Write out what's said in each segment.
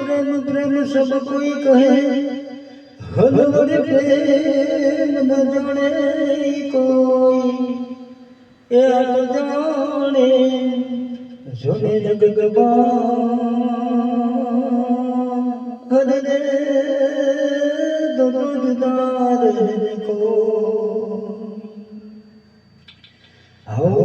પ્રેમ પ્રેમ સબ કોઈ કહે હલવડ પ્રેમ ન જાણે કોઈ. એ તો જાણે જોડે જગગબા હરે રે દોદદાર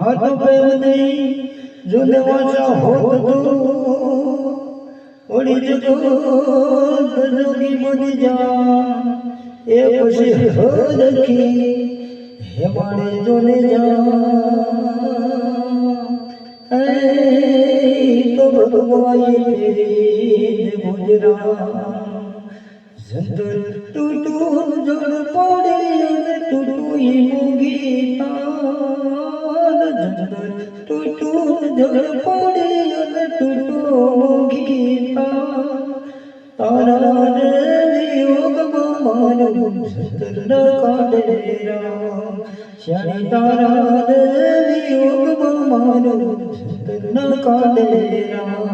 हाथ पे नहीं जुलवाचा होत तू उड़ी जो जोगी मुनि जा ए खुशी हो रखी हे मारे जोने जा तो भगवाई मेरी गुजरा जंतर टूटू जोड़ पड़े टूटू ही मुगी টুটু দোল পড়ে ওল টুটু গিপা তরল বিয়োগ মন সতর কদরা শানি তরল বিয়োগ মন সতর কদরা